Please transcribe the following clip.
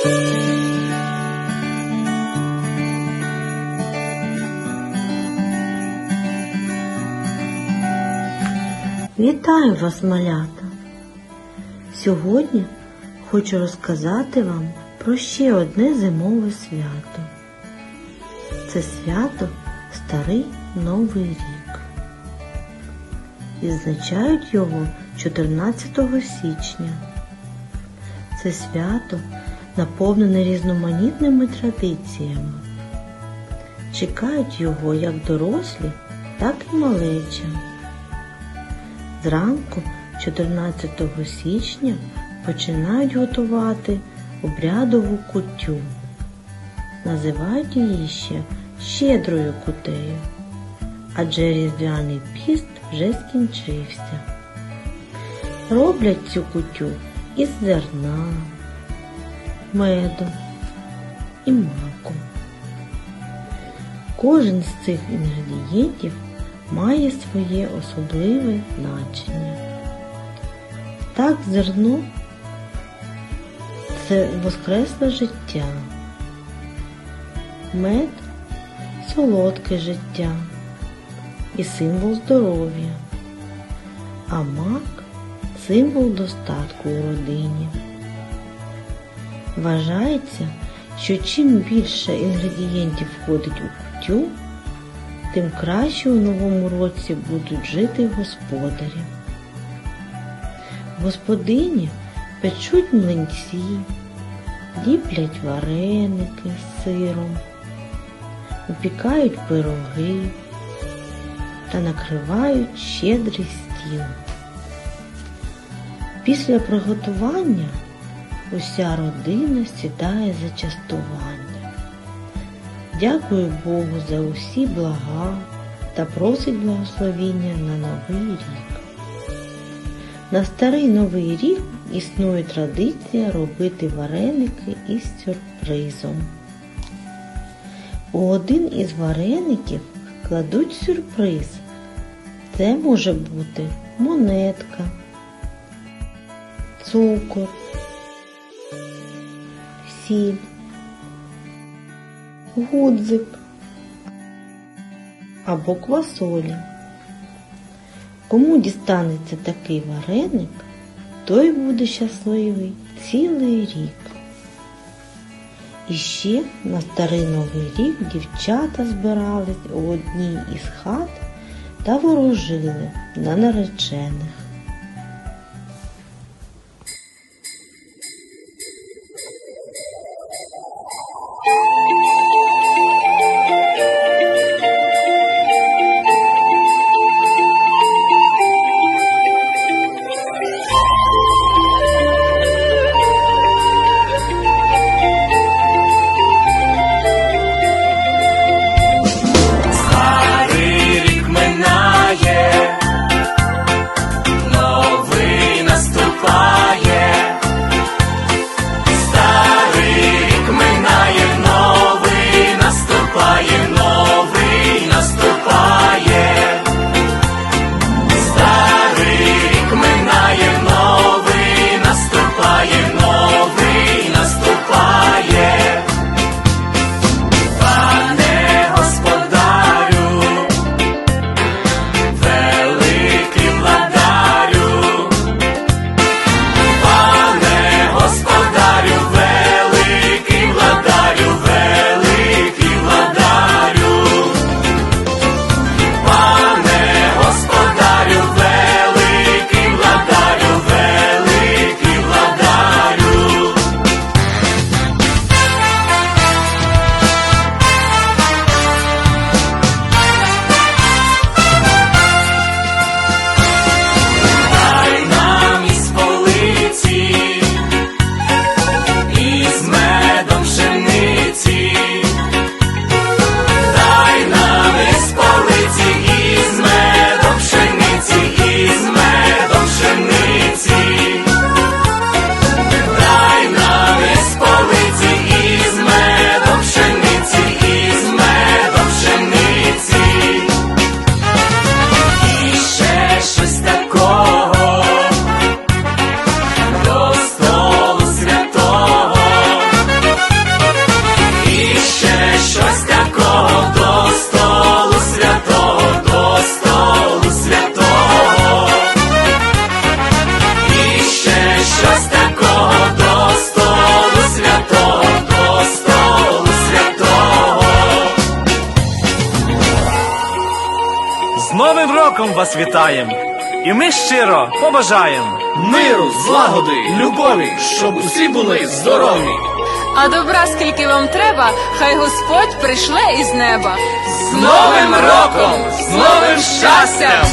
Вітаю вас, малята! Сьогодні хочу розказати вам про ще одне зимове свято. Це свято Старий Новий рік. Відзначають його 14 січня. Це свято наповнене різноманітними традиціями. Чекають його як дорослі, так і малеча. Зранку 14 січня починають готувати обрядову кутю. Називають її ще щедрою кутею, адже різдвяний піст вже скінчився. Роблять цю кутю із зерна, меду і маку. Кожен з цих інгредієнтів має своє особливе значення. Так зерно це воскресле життя, мед солодке життя і символ здоров'я, а мак символ достатку у родині. Вважається, що чим більше інгредієнтів входить у кутю, тим краще у новому році будуть жити господарі. Господині печуть млинці, ліплять вареники з сиром, випікають пироги та накривають щедрий стіл. Після приготування уся родина сідає за частування. Дякую Богу за усі блага та просить благословіння на новий рік. На старий новий рік існує традиція робити вареники із сюрпризом. У один із вареників кладуть сюрприз. Це може бути монетка, цукор, сіль гудзик або квасолі. Кому дістанеться такий вареник, той буде щасливий цілий рік. І ще на старий новий рік дівчата збирались у одній із хат та ворожили на наречених. Роком вас вітаєм! І ми щиро побажаємо! Миру, злагоди, любові, щоб усі були здорові. А добра, скільки вам треба, хай Господь прийшле із неба. З Новим роком! З новим щастям!